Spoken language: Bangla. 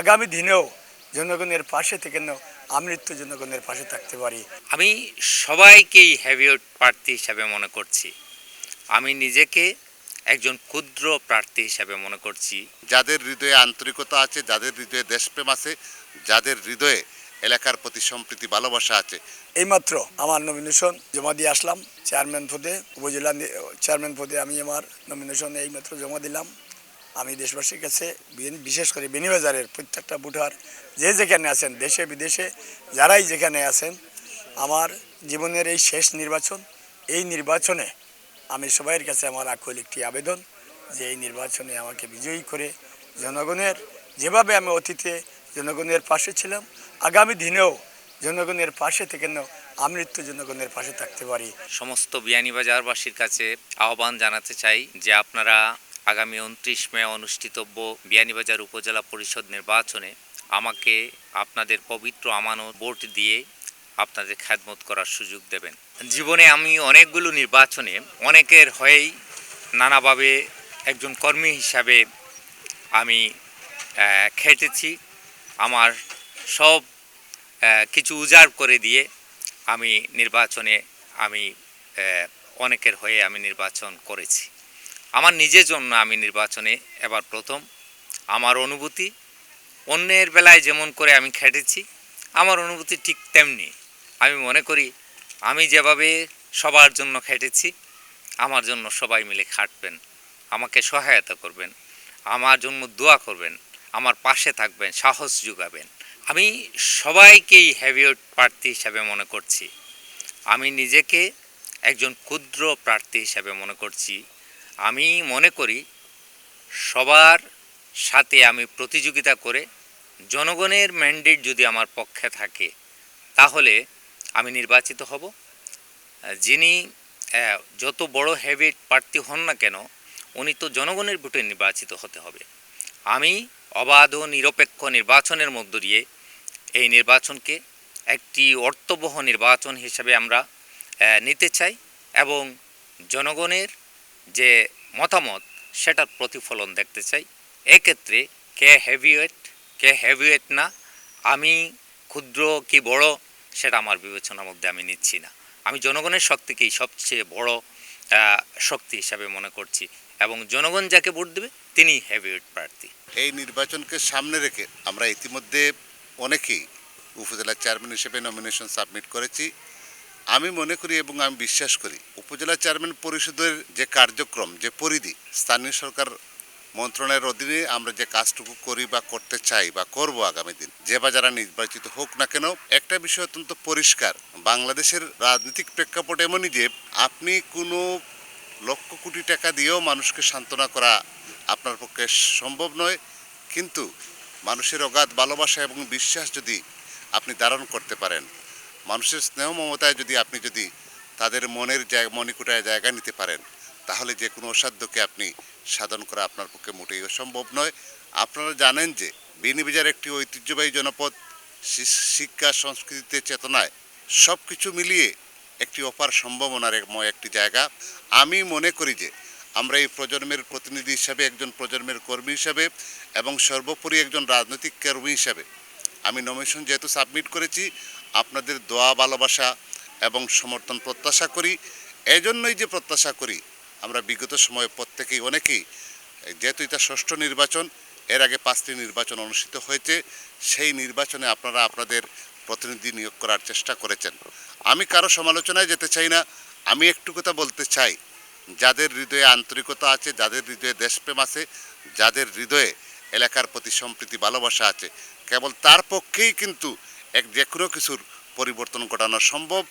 আগামী দিনেও জনগণের পাশে থেকে যেন আমৃত্যু জনগণের পাশে থাকতে পারি। আমি সবাইকেই হ্যাভিওট প্রার্থী হিসাবে মনে করছি। আমি নিজেকে একজন ক্ষুদ্র প্রার্থী হিসাবে মনে করছি। যাদের হৃদয়ে আন্তরিকতা আছে যাদের হৃদয়ে দেশপ্রেম আছে যাদের হৃদয়ে এলাকার প্রতি সম্প্রীতি ভালোবাসা আছে। এইমাত্র আমার নমিনেশন জমা দিয়ে আসলাম। চেয়ারম্যান পদে উপজেলা চেয়ারম্যান পদে আমি আমার নমিনেশন এইমাত্র জমা দিলাম। আমি দেশবাসীর কাছে বিশেষ করে বেনিবাজারের প্রত্যেকটা ভোটার যে যেখানে আছেন, দেশে, বিদেশে, যারাই যেখানে আছেন, আমার জীবনের এই শেষ নির্বাচন, এই নির্বাচনে আমি সবাইয়ের কাছে আমার আকুল একটি আবেদন যে এই নির্বাচনে আমাকে বিজয়ী করে জনগণের, যেভাবে আমি অতীতে জনগণের পাশে ছিলাম, আগামী দিনেও জনগণের পাশে থেকে আমৃত্যু জনগণের পাশে থাকতে পারি। সমস্ত বিয়ানীবাজারবাসীর কাছে আহ্বান জানাতে চাই যে আপনারা আগামী উনত্রিশ মে অনুষ্ঠিতব্য বিয়ানীবাজার উপজেলা পরিষদ নির্বাচনে আমাকে আপনাদের পবিত্র আমানত ভোট দিয়ে আপনাদের খ্যাতমত করার সুযোগ দেবেন। জীবনে আমি অনেকগুলো নির্বাচনে অনেকের হয়েই নানাভাবে একজন কর্মী হিসাবে আমি খেটেছি। আমার সব কিছু উজাড় করে দিয়ে আমি নির্বাচনে আমি অনেকের হয়ে আমি নির্বাচন করেছি। আমার নিজের জন্য আমি নির্বাচনে এবার প্রথম। আমার অনুভূতি, অন্যের বেলায় যেমন করে আমি খেটেছি, আমার অনুভূতি ঠিক তেমনি। আমি মনে করি, আমি যেভাবে সবার জন্য খেটেছি, আমার জন্য সবাই মিলে খাটবেন, আমাকে সহায়তা করবেন, আমার জন্য দোয়া করবেন, আমার পাশে থাকবেন, সাহস যোগাবেন। আমি সবাইকেই হ্যাভিওট প্রার্থী হিসাবে মনে করছি। আমি নিজেকে একজন ক্ষুদ্র প্রার্থী হিসাবে মনে করছি। আমি মনে করি সবার সাথে আমি প্রতিযোগিতা করে জনগণের ম্যান্ডেট যদি আমার পক্ষে থাকে, তাহলে আমি নির্বাচিত হব। যিনি যত বড় হ্যাবিট প্রার্থী হন না কেন, উনি তো জনগণের ভোটে নির্বাচিত হতে হবে। আমি অবাধ ও নিরপেক্ষ নির্বাচনের মধ্য দিয়ে এই নির্বাচনকে একটি অর্থবহ নির্বাচন হিসেবে আমরা নিতে চাই এবং জনগণের যে মতামত, সেটার প্রতিফলন দেখতে চাই। এক্ষেত্রে কে হেভিওয়েট কে হেভিওয়েট না, আমি ক্ষুদ্র কি বড়, সেটা আমার বিবেচনার মধ্যে আমি নিচ্ছি না। আমি জনগণের শক্তিকেই সবচেয়ে বড় শক্তি হিসাবে মনে করছি এবং জনগণ যাকে ভোট দেবে, তিনি হেভিওয়েট প্রার্থী। এই নির্বাচনকে সামনে রেখে আমরা ইতিমধ্যে অনেকেই উপজেলা চেয়ারম্যান হিসেবে নমিনেশন সাবমিট করেছি। আমি মনে করি এবং আমি বিশ্বাস করি, উপজেলা চেয়ারম্যান পরিষদের যে কার্যক্রম, যে পরিধি, স্থানীয় সরকার মন্ত্রণালয়ের অধীনে আমরা যে কাজটুকু করি বা করতে চাই বা করব আগামী দিন, যে বা যারা নির্বাচিত হোক না কেন, একটা বিষয় অত্যন্ত পরিষ্কার। বাংলাদেশের রাজনৈতিক প্রেক্ষাপট এমনই যে, আপনি কোনো লক্ষ কোটি টাকা দিয়েও মানুষকে সান্ত্বনা করা আপনার পক্ষে সম্ভব নয়, কিন্তু মানুষের অগাধ ভালোবাসা এবং বিশ্বাস যদি আপনি ধারণ করতে পারেন মানুষের স্নেহ মমতায় যদি আপনি যদি তাদের মনের জায়গা, মণিকুটায় জায়গা নিতে পারেন, তাহলে যে কোনো অসাধ্যকে আপনি সাধন করা আপনার পক্ষে মোটেই অসম্ভব নয়। আপনারা জানেন যে বেনিবাজার একটি ঐতিহ্যবাহী জনপদ শিক্ষা, সংস্কৃতিতে চেতনায় সব কিছু মিলিয়ে একটি অপার সম্ভাবনার একটি জায়গা। আমি মনে করি যে আমরা এই প্রজন্মের প্রতিনিধি হিসাবে, একজন প্রজন্মের কর্মী হিসাবে এবং সর্বোপরি একজন রাজনৈতিক কর্মী হিসাবে আমি নমিনেশন যেহেতু সাবমিট করেছি আপনাদের দোয়া, ভালোবাসা এবং সমর্থন প্রত্যাশা করি। এজন্যই যে প্রত্যাশা করি, আমরা বিগত সময়ে প্রত্যেকেই অনেকেই, যেহেতু এটা ষষ্ঠ নির্বাচন, এর আগে পাঁচটি নির্বাচন অনুষ্ঠিত হয়েছে, সেই নির্বাচনে আপনারা আপনাদের প্রতিনিধি নিয়োগ করার চেষ্টা করেছেন। আমি কারও সমালোচনায় যেতে চাই না, আমি একটু কথা বলতে চাই। যাদের হৃদয়ে আন্তরিকতা আছে, যাদের হৃদয়ে দেশপ্রেম আছে, যাদের হৃদয়ে এলাকার প্রতি সম্প্রীতি, ভালোবাসা আছে, কেবল তার পক্ষেই কিন্তু এক যে কিছুর পরিবর্তন ঘটানো সম্ভব।